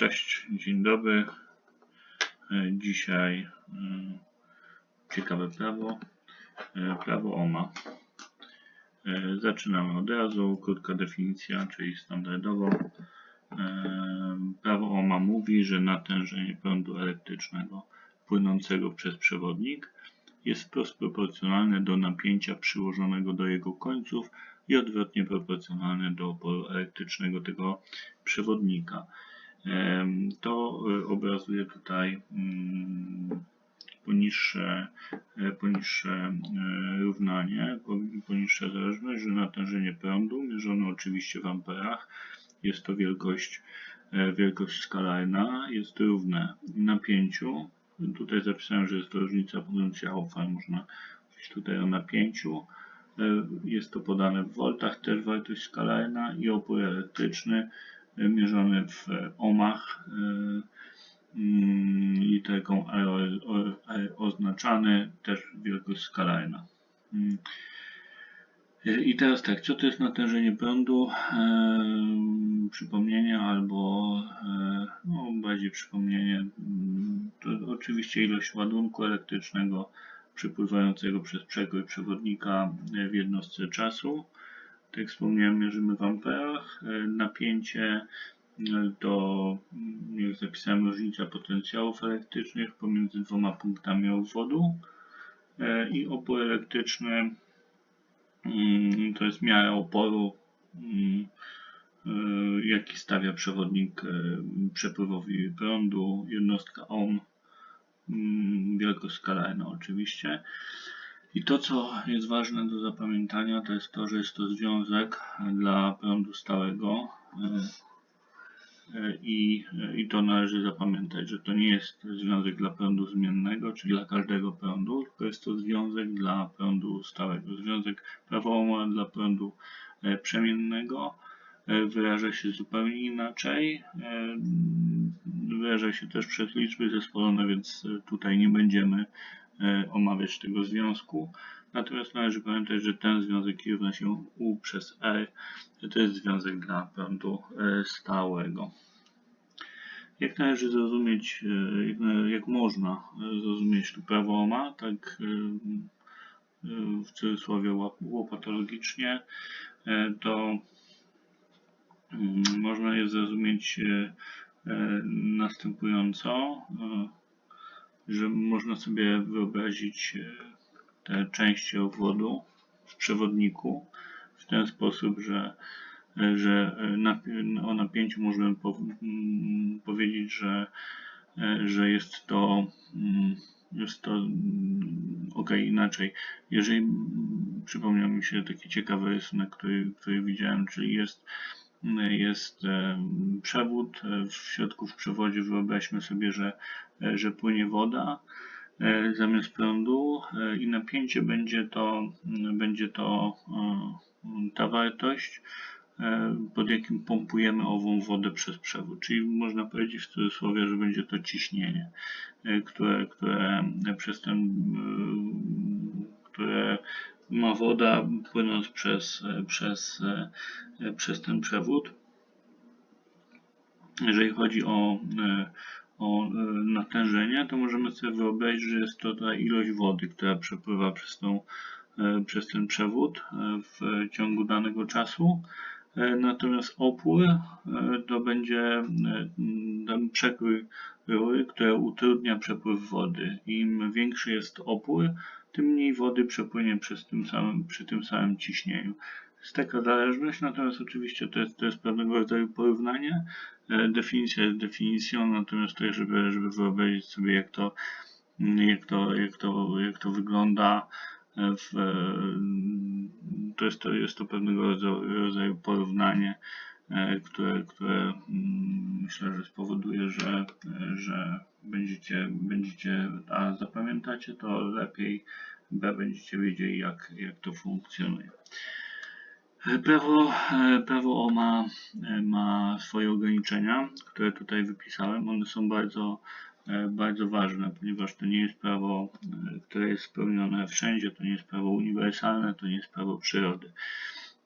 Cześć, dzień dobry. E, Dzisiaj e, ciekawe prawo, e, prawo OMA. Zaczynamy od razu, krótka definicja, czyli standardowo. Prawo OMA mówi, że natężenie prądu elektrycznego płynącego przez przewodnik jest wprost proporcjonalne do napięcia przyłożonego do jego końców i odwrotnie proporcjonalne do oporu elektrycznego tego przewodnika. To y, obrazuje tutaj mm, poniższe, e, poniższe e, równanie, po- poniższa zależność, że natężenie prądu, mierzone oczywiście w amperach, jest to wielkość, e, wielkość skalarna, jest równe napięciu. Tutaj zapisałem, że jest to różnica potencjałów, ale można mówić tutaj o napięciu. Jest to podane w voltach, też wartość skalarna i opór elektryczny mierzony w ohmach e, mm, o- E oznaczany, też wielkość skalarna. Mm. I teraz tak, co to jest natężenie prądu? E, przypomnienie albo e, no, bardziej przypomnienie. To oczywiście ilość ładunku elektrycznego przepływającego przez przekrój przewodnika w jednostce czasu. Tak jak wspomniałem, mierzymy w amperach. E, Napięcie e, to, mm, jak zapisałem, różnica potencjałów elektrycznych pomiędzy dwoma punktami obwodu. E, I opór elektryczny mm, to jest miara oporu, mm, e, jaki stawia przewodnik e, przepływowi prądu, jednostka ohm, wielkość skalarna oczywiście. I to, co jest ważne do zapamiętania, to jest to, że jest to związek dla prądu stałego. e, e, I, I to należy zapamiętać, że to nie jest związek dla prądu zmiennego, czyli dla każdego prądu, tylko jest to związek dla prądu stałego. Związek prawołomowy dla prądu e, przemiennego wyraża się zupełnie inaczej. Wyraża się też przez liczby zespolone, więc tutaj nie będziemy omawiać tego związku. Natomiast należy pamiętać, że ten związek równa się U przez R. To jest związek dla prądu e, stałego. Jak należy zrozumieć, e, jak, jak można e, zrozumieć tu prawo OMA, tak e, e, w cudzysłowie łopatologicznie, e, to mm, można je zrozumieć e, e, następująco, e, że można sobie wyobrazić e, te części obwodu w przewodniku w ten sposób, że, e, że e, o napięciu możemy po, mm, powiedzieć, że, że jest to mm, jest to ok, inaczej. Jeżeli mm, przypomniał mi się taki ciekawy rysunek, który, który widziałem, czyli jest jest przewód, e, w środku w przewodzie wyobraźmy sobie, że, e, że płynie woda e, zamiast prądu i napięcie będzie to, będzie to ta wartość, pod jakim pompujemy ową wodę przez przewód. Czyli można powiedzieć w cudzysłowie, że będzie to ciśnienie, które, które przez ten, które ma woda płynąc przez, przez, przez ten przewód. Jeżeli chodzi o, o natężenie, to możemy sobie wyobrazić, że jest to ta ilość wody, która przepływa przez, tą, przez ten przewód w ciągu danego czasu. Natomiast opór to będzie ten przekrój rury, które utrudnia przepływ wody. Im większy jest opór, tym mniej wody przepłynie przez tym samym, przy tym samym ciśnieniu. Jest taka zależność, natomiast oczywiście to jest, to jest pewnego rodzaju porównanie. E, Definicja jest definicją, natomiast tutaj, żeby, żeby wyobrazić sobie, jak to, jak to, jak to, jak to wygląda, e, w, e, to, jest to jest to pewnego rodzaju, porównanie, które, które mm, myślę, że spowoduje, że, że będziecie, będziecie, a zapamiętacie to lepiej, B będziecie wiedzieli, jak, jak to funkcjonuje. E, Prawo, e, prawo ma, e, ma swoje ograniczenia, które tutaj wypisałem. One są bardzo, e, bardzo ważne, ponieważ to nie jest prawo, e, które jest spełnione wszędzie, to nie jest prawo uniwersalne, to nie jest prawo przyrody.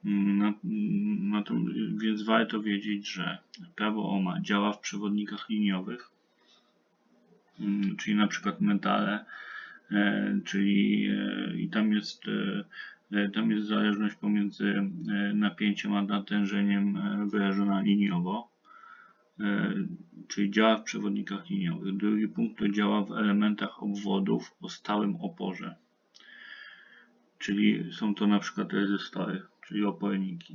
Na, na to, więc warto wiedzieć, że prawo OMA działa w przewodnikach liniowych, mm, czyli na przykład metale, e, czyli e, i tam jest, e, tam jest zależność pomiędzy napięciem a natężeniem wyrażona liniowo, czyli działa w przewodnikach liniowych. Drugi punkt to działa w elementach obwodów o stałym oporze, czyli są to na przykład rezystory, czyli oporniki.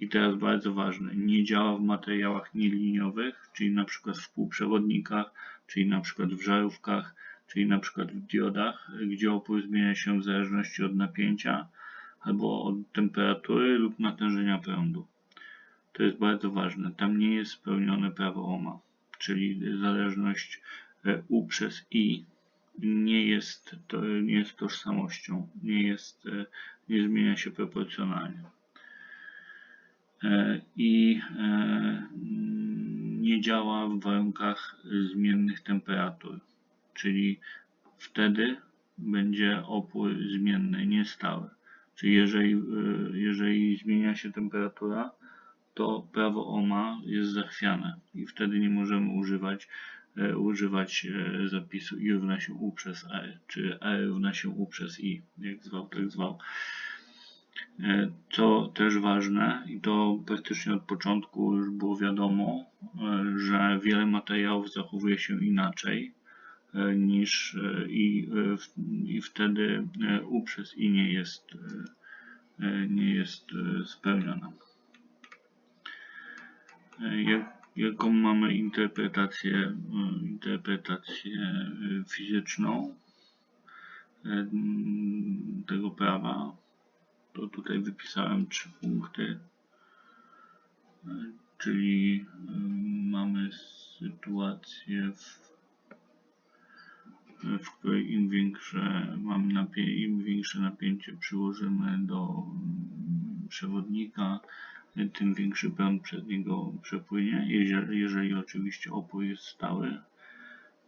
I teraz bardzo ważne, nie działa w materiałach nieliniowych, czyli na przykład w półprzewodnikach, czyli na przykład w żarówkach, czyli na przykład w diodach, gdzie opór zmienia się w zależności od napięcia albo od temperatury lub natężenia prądu. To jest bardzo ważne. Tam nie jest spełnione prawo Ohma, czyli zależność e, U przez I nie jest, to nie jest tożsamością, nie jest, e, nie zmienia się proporcjonalnie. E, I e, nie działa w warunkach zmiennych temperatur, czyli wtedy będzie opór zmienny, niestały. Czyli jeżeli, jeżeli zmienia się temperatura, to prawo Ohma jest zachwiane i wtedy nie możemy używać, używać e, zapisu I równa się U przez R, czy R równa się U przez I, jak zwał, tak zwał. E, Co też ważne, i to praktycznie od początku już było wiadomo, e, że wiele materiałów zachowuje się inaczej e, niż e, i, e, i wtedy e, U przez I nie jest, e, e, nie jest e, spełniona. E, jaką mamy interpretację, e, interpretację e, fizyczną m, tego prawa? To tutaj wypisałem trzy punkty. Czyli mamy sytuację, w, w której im większe mamy napie- im większe napięcie przyłożymy do mm, przewodnika, tym większy prąd przez niego przepłynie, jeżeli, oczywiście opór jest stały.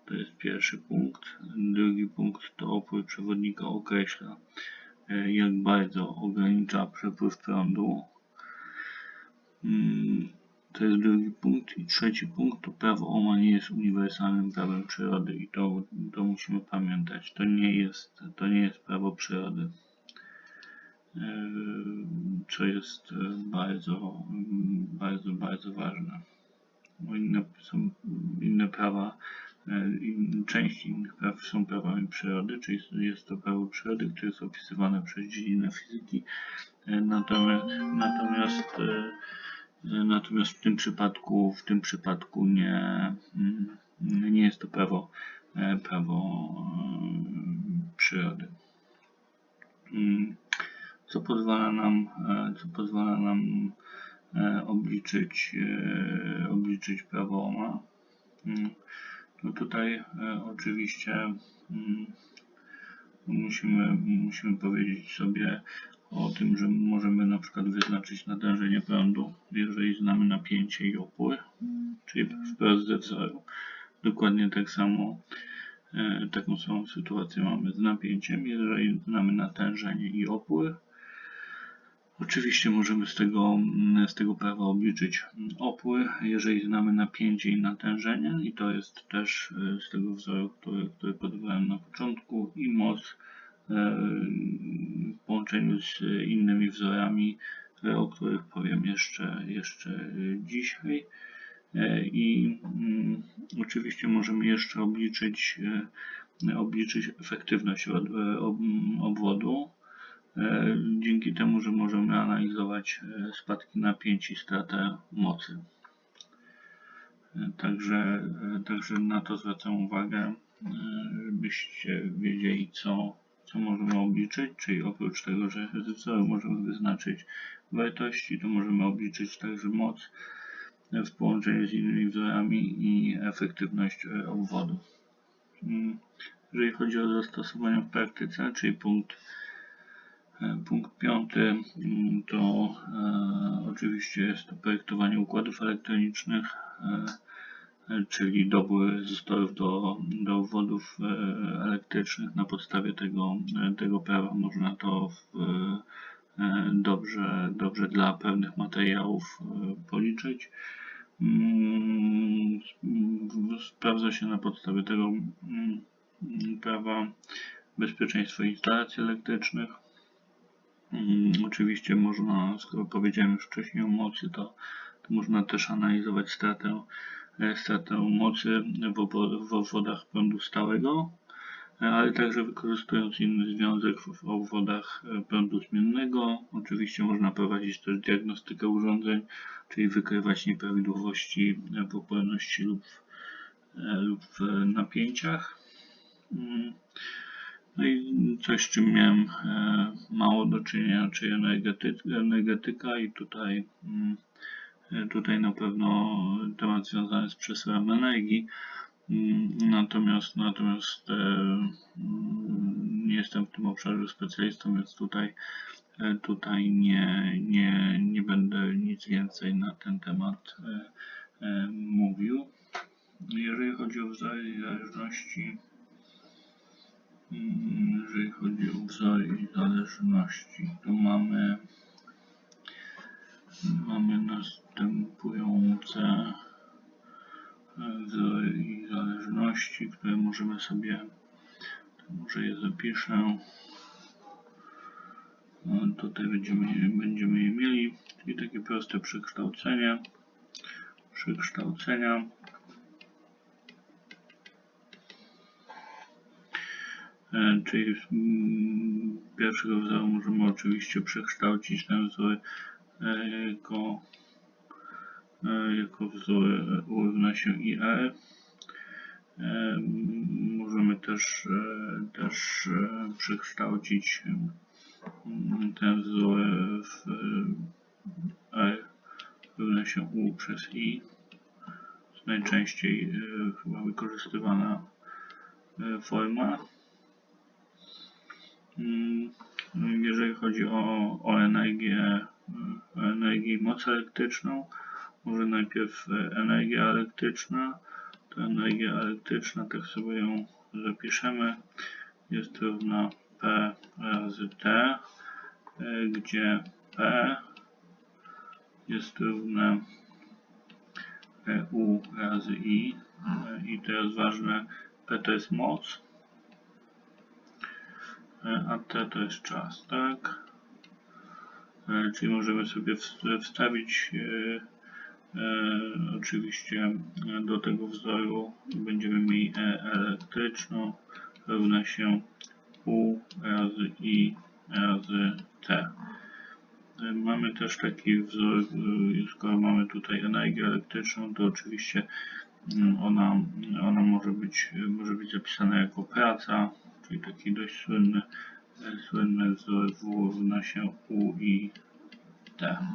To jest pierwszy punkt. Drugi punkt to opór przewodnika określa, e, jak bardzo ogranicza przepływ prądu. Mm, To jest drugi punkt. I trzeci punkt to prawo Ohma nie jest uniwersalnym prawem przyrody i to, to musimy pamiętać. To nie jest, to nie jest prawo przyrody. E, Co jest e, bardzo, mm, bardzo, bardzo ważne. Bo inne są inne prawa, in, część innych praw są prawami przyrody, czyli jest to prawo przyrody, które jest opisywane przez dziedzinę fizyki. Natomiast, natomiast, natomiast w tym przypadku, w tym przypadku nie, mm, nie jest to prawo, prawo przyrody. Co pozwala nam, e, co pozwala nam e, obliczyć, e, obliczyć prawo Ohma. Mm, No tutaj oczywiście mm, musimy, musimy powiedzieć sobie o tym, że możemy na przykład wyznaczyć natężenie prądu, jeżeli znamy napięcie i opór, czyli wprost ze wzoru. Dokładnie tak samo, taką samą sytuację mamy z napięciem, jeżeli znamy natężenie i opór. Oczywiście możemy z tego, mm, z tego prawa obliczyć opór, jeżeli znamy napięcie i natężenie i to jest też e, z tego wzoru, który, który podawałem na początku i moc e, w połączeniu z innymi wzorami, e, o których powiem jeszcze, jeszcze dzisiaj. I mm, oczywiście możemy jeszcze obliczyć, obliczyć efektywność od, ob, obwodu. E, Dzięki temu, że możemy analizować e, spadki napięć i stratę mocy. E, Także, także na to zwracam uwagę, żebyście wiedzieli, co, co możemy obliczyć, czyli oprócz tego, że wzoru możemy wyznaczyć wartości, to możemy obliczyć także moc w połączeniu z innymi wzorami i efektywność obwodu. Mm, Jeżeli chodzi o zastosowania w praktyce, czyli punkt Punkt piąty mm, to e, oczywiście jest to projektowanie układów elektronicznych, e, czyli dobór zestorów do, do obwodów e, elektrycznych. Na podstawie tego, tego prawa można to w, dobrze, dobrze dla pewnych materiałów policzyć. Mm, Sprawdza się na podstawie tego mm, prawa bezpieczeństwo instalacji elektrycznych. Mm, Oczywiście można, skoro powiedziałem już wcześniej o mocy, to, to można też analizować stratę, e, stratę mocy w, obwodach prądu stałego, e, ale także wykorzystując inny związek w, obwodach e, prądu zmiennego. Oczywiście można prowadzić też diagnostykę urządzeń, czyli wykrywać nieprawidłowości w opłynności lub, lub w napięciach. No i coś, z czym miałem e, mało do czynienia, czyli energety, energetyka i tutaj, mm, e, tutaj na pewno temat związany z przesyłem energii. Mm, Natomiast, natomiast e, mm, nie jestem w tym obszarze specjalistą, więc tutaj, tutaj nie, nie, nie będę nic więcej na ten temat mówił. Jeżeli chodzi o zależności, Jeżeli chodzi o wzory i zależności, to mamy, mamy następujące wzory i zależności, które możemy sobie, może je zapiszę. E, Tutaj będziemy, będziemy je mieli, czyli takie proste przekształcenie. Przekształcenia. Czyli z mm, pierwszego wzoru możemy oczywiście przekształcić ten wzór e, jako, e, jako wzór e, równa się IR. E, Możemy też, e, też e, przekształcić mm, ten wzór w e, R równa się U przez I. Najczęściej e, chyba wykorzystywana e, forma. Mm, Jeżeli chodzi o, o energię, o energię i moc elektryczną, może najpierw y, energia elektryczna. To energia elektryczna, tak sobie ją zapiszemy, jest równa P razy T, y, gdzie P jest równe U razy I. Y, I teraz ważne, P to jest moc, E, a t to jest czas, tak? E, Czyli możemy sobie wstawić e, e, oczywiście do tego wzoru będziemy mieli E elektryczną równa się U razy I razy T. Mamy też taki wzór, skoro mamy tutaj energię elektryczną, to oczywiście mm, ona, ona może być, może być zapisana jako praca, taki dość słynny, słynny wzór W równa się U i T.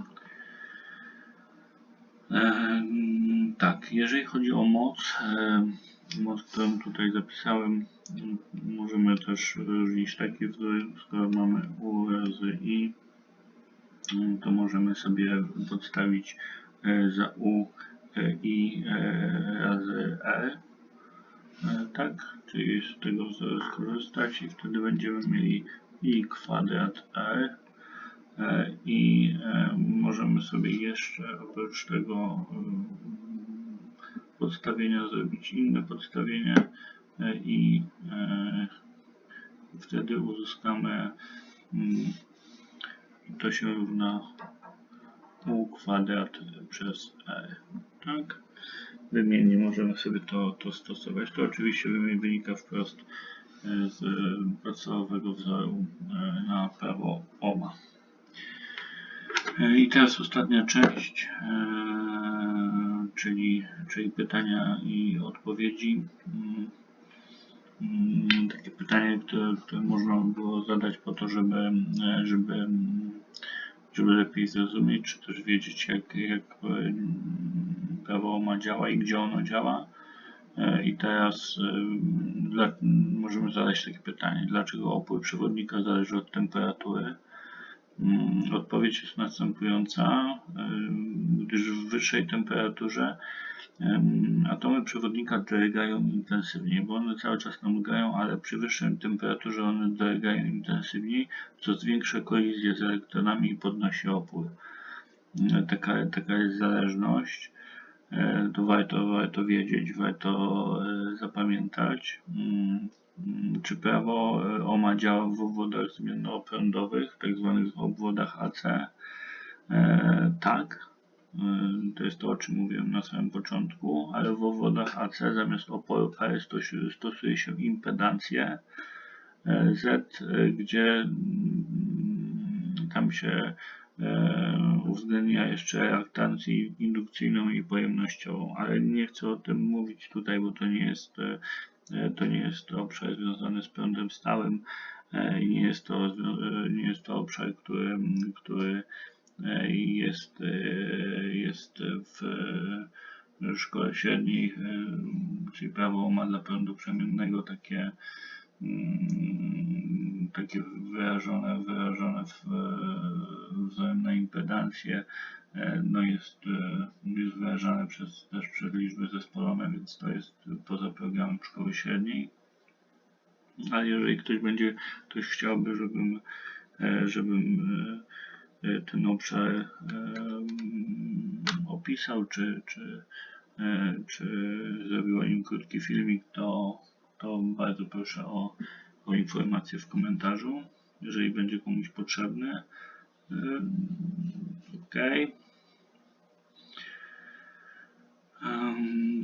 E, tak, jeżeli chodzi o moc, e, moc, którą tutaj zapisałem, możemy też różnić taki wzór, skoro mamy U razy I, to możemy sobie podstawić e, za U I razy R. E, tak, czyli z tego skorzystać i wtedy będziemy mieli i kwadrat r e, i e, możemy sobie jeszcze oprócz tego mm, podstawienia zrobić inne podstawienie e, i e, wtedy uzyskamy mm, to się równa u kwadrat przez r. Tak? Wymiennie możemy sobie to, to stosować. To oczywiście wynika wprost e, z podstawowego wzoru e, na prawo OMA. E, I teraz ostatnia część, czyli, czyli pytania i odpowiedzi. Mm, mm, Takie pytanie, które, które można było zadać po to, żeby, żeby żeby lepiej zrozumieć, czy też wiedzieć, jak, jak prawo OMA działa i gdzie ono działa. E, I teraz e, dla, możemy zadać takie pytanie, dlaczego opór przewodnika zależy od temperatury? Mm, Odpowiedź jest następująca, ym, gdyż w wyższej temperaturze atomy przewodnika drgają intensywniej, bo one cały czas nam ale przy wyższej temperaturze one drgają intensywniej, co zwiększa kolizję z elektronami i podnosi opór. Taka, taka jest zależność. E, To warto, warto wiedzieć, warto e, zapamiętać. Mm, mm, Czy prawo e, OMA działa w obwodach zmiennoprądowych, tak zwanych obwodach AC? Tak. To jest to, o czym mówiłem na samym początku, ale w obwodach AC zamiast oporu pary stosuje, się impedancję Z, gdzie mm, tam się uwzględnia jeszcze reaktancję indukcyjną i pojemnościową, ale nie chcę o tym mówić tutaj, bo to nie jest, e, e, to nie jest obszar związany z prądem stałym e, i nie jest to, e, nie jest to obszar, który, który e, jest, e, jest w e, szkole średniej, e, czyli prawo ma dla prądu przemiennego takie takie wyrażone, wyrażone w e, wzajemne impedancje, e, no jest, e, jest wyrażane przez, też przez liczby zespolone, więc to jest poza programem szkoły średniej. Ale jeżeli ktoś będzie, ktoś chciałby, żebym, e, żebym ten obszar mm, opisał, czy, czy, czy zrobił o nim krótki filmik, to, to bardzo proszę o, o informację w komentarzu, jeżeli będzie komuś potrzebny. Ok.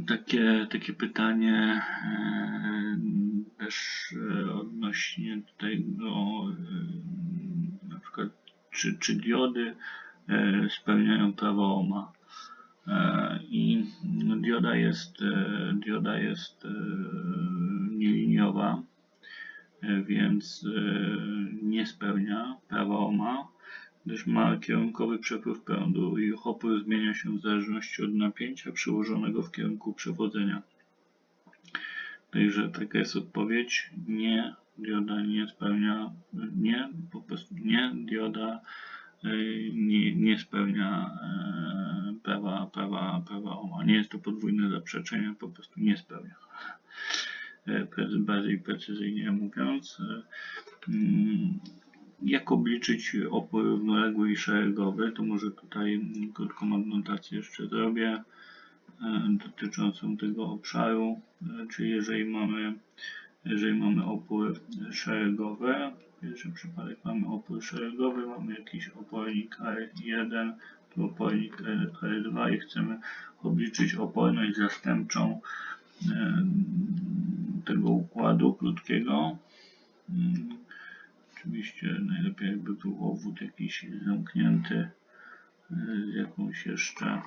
Takie, takie pytanie em, też e, odnośnie tego, em, na przykład, czy, czy diody e, spełniają prawo Ohma. E, I dioda jest, e, dioda jest e, nieliniowa, e, więc e, nie spełnia prawa Ohma, gdyż ma kierunkowy przepływ prądu i ich opór zmienia się w zależności od napięcia przełożonego w kierunku przewodzenia. Także taka jest odpowiedź. Nie, dioda nie spełnia, nie, po prostu nie, dioda y, nie, nie spełnia e, prawa, prawa, prawa OMA. Nie jest to podwójne zaprzeczenie, po prostu nie spełnia. E, Bardziej precyzyjnie mówiąc, e, mm, jak obliczyć opór równoległy i szeregowy, to może tutaj mm, krótką adnotację jeszcze zrobię e, dotyczącą tego obszaru, czyli jeżeli mamy, jeżeli mamy opór szeregowy, w pierwszym przypadek mamy opór szeregowy, mamy jakiś opornik R1, tu opornik R- R2 i chcemy obliczyć oporność zastępczą tego układu krótkiego. Mm, Oczywiście najlepiej jakby był obwód jakiś zamknięty e, z jakąś jeszcze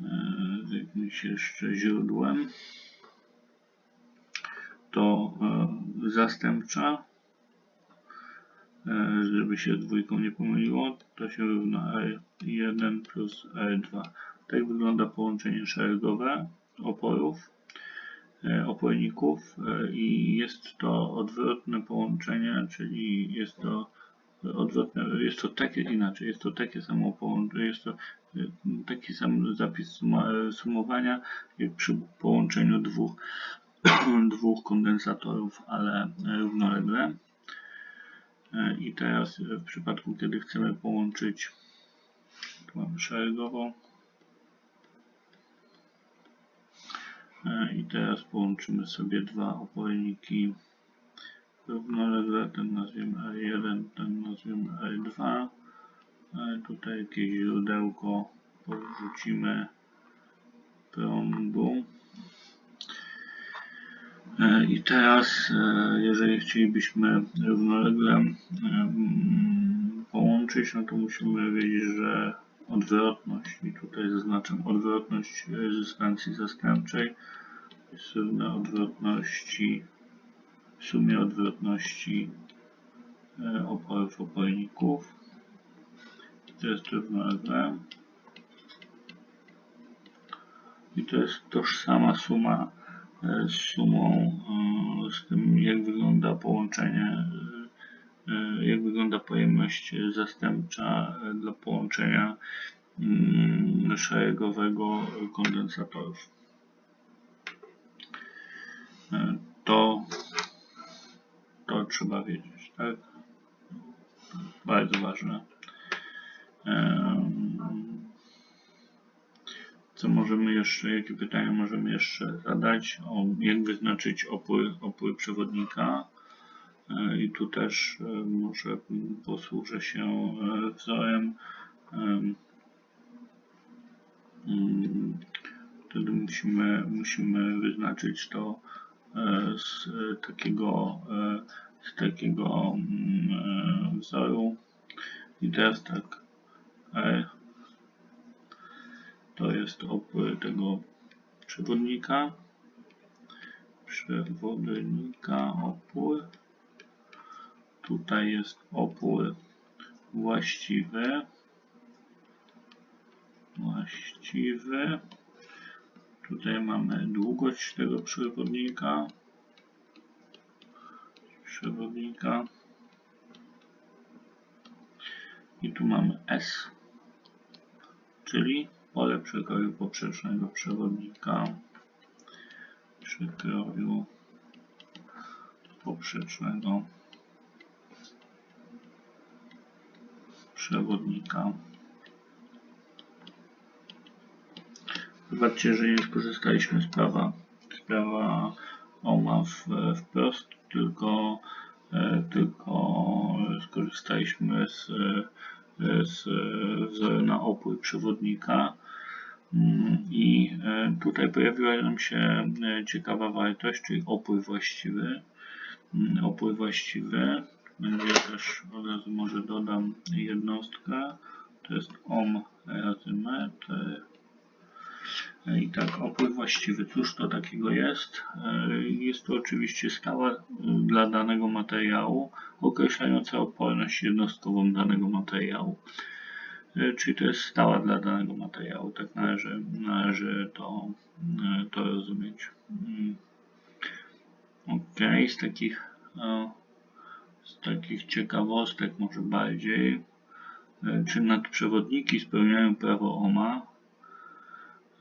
e, z jakimś jeszcze źródłem. To e, zastępcza, żeby się dwójką nie pomyliło, to się równa R1 plus R2. Tak wygląda połączenie szeregowe oporów e, oporników e, i jest to odwrotne połączenie, czyli jest to odwrotne, jest to takie inaczej, jest to takie samo połączenie, jest to e, taki sam zapis sumowania jak przy połączeniu dwóch, dwóch kondensatorów, ale równolegle. I teraz w przypadku, kiedy chcemy połączyć, tu mamy szeregowo, I teraz połączymy sobie dwa oporniki równolegle, ten nazwiemy R1, ten nazwiemy R2. E, Tutaj jakieś źródełko podrzucimy prądu. E, I teraz, e, jeżeli chcielibyśmy równolegle połączyć, no to musimy wiedzieć, że odwrotność, i tutaj zaznaczam odwrotność rezystancji zastępczej, równa odwrotności, sumie odwrotności e, oporów oporników. To jest równolegle. I to jest tożsama suma e, z sumą, e, z tym jak wygląda połączenie jak wygląda pojemność zastępcza e, dla połączenia mm, szeregowego kondensatorów. E, To, to trzeba wiedzieć, tak? Bardzo ważne. Co możemy jeszcze, jakie pytania możemy jeszcze zadać? O, jak wyznaczyć opór, opór przewodnika? I tu też e, może posłużę się e, wzorem. Em, mm, Wtedy musimy, musimy wyznaczyć to e, z takiego, z takiego mm, wzoru. I teraz tak. To jest opór tego przewodnika. Przewodnika opór. Tutaj jest opór właściwy. Właściwy. Tutaj mamy długość tego przewodnika. Przewodnika. I tu mamy S, czyli pole przekroju poprzecznego przewodnika. Przekroju poprzecznego przewodnika. Zobaczcie, że nie skorzystaliśmy z prawa, z prawa OMA w, wprost, tylko, e, tylko skorzystaliśmy z, e, z wzoru na opór przewodnika. Mm, I e, tutaj pojawiła nam się ciekawa wartość, czyli opór właściwy. Mm, Opór właściwy będzie też od razu może dodam jednostkę. To jest ohm razy metr. I tak, opór właściwy. Cóż to takiego jest? E, Jest to oczywiście skala y, dla danego materiału, określająca oporność jednostkową danego materiału. E, Czyli to jest stała dla danego materiału. Tak należy, należy to, e, to rozumieć. Mm. Ok, z takich, e, takich ciekawostek może bardziej. E, Czy nadprzewodniki spełniają prawo Ohma?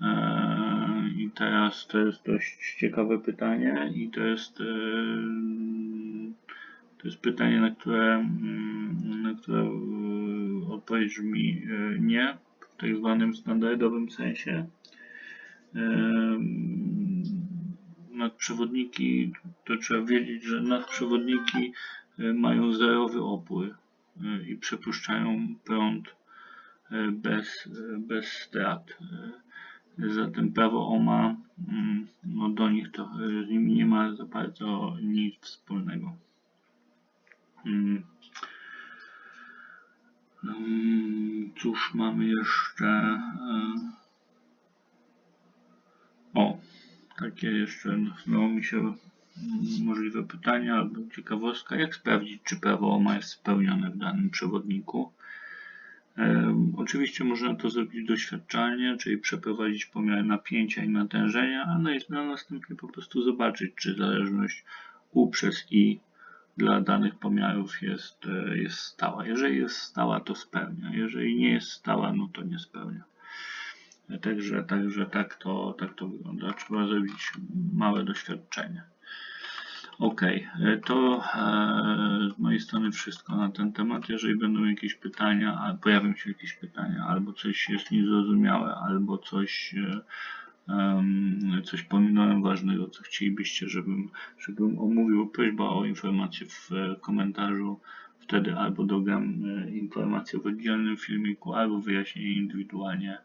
Eee, I teraz to jest dość ciekawe pytanie i to jest, eee, to jest pytanie, na które, mm, na które odpowiedź brzmi nie, w tak zwanym standardowym sensie. Nadprzewodniki, to trzeba wiedzieć, że nadprzewodniki e, mają zerowy opór e, i przepuszczają prąd e, bez, bez strat. Zatem prawo OMA, mm, no do nich to z nimi nie ma za bardzo nic wspólnego. Mm. Mm, Cóż mamy jeszcze? O, takie jeszcze znowu mi się możliwe pytanie albo ciekawostka. Jak sprawdzić, czy prawo OMA jest spełnione w danym przewodniku? Oczywiście można to zrobić doświadczalnie, czyli przeprowadzić pomiar napięcia i natężenia, a na- a następnie po prostu zobaczyć, czy zależność U przez I dla danych pomiarów jest, e, jest stała. Jeżeli jest stała, to spełnia. Jeżeli nie jest stała, no to nie spełnia. Także, także tak, to, tak to wygląda. Trzeba zrobić małe doświadczenie. Ok, to e, z mojej strony wszystko na ten temat. Jeżeli będą jakieś pytania, pojawią się jakieś pytania, albo coś jest niezrozumiałe, albo coś, e, coś pominąłem ważnego, co chcielibyście, żebym, żebym omówił, prośba o informację w e, komentarzu. Wtedy albo dodam e, informację w oddzielnym filmiku, albo wyjaśnię indywidualnie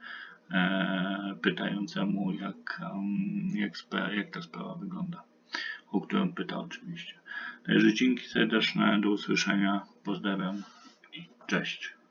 e, pytającemu, jak, jak, jak ta sprawa wygląda o którą pyta oczywiście. Także dzięki serdeczne, do usłyszenia, pozdrawiam i cześć.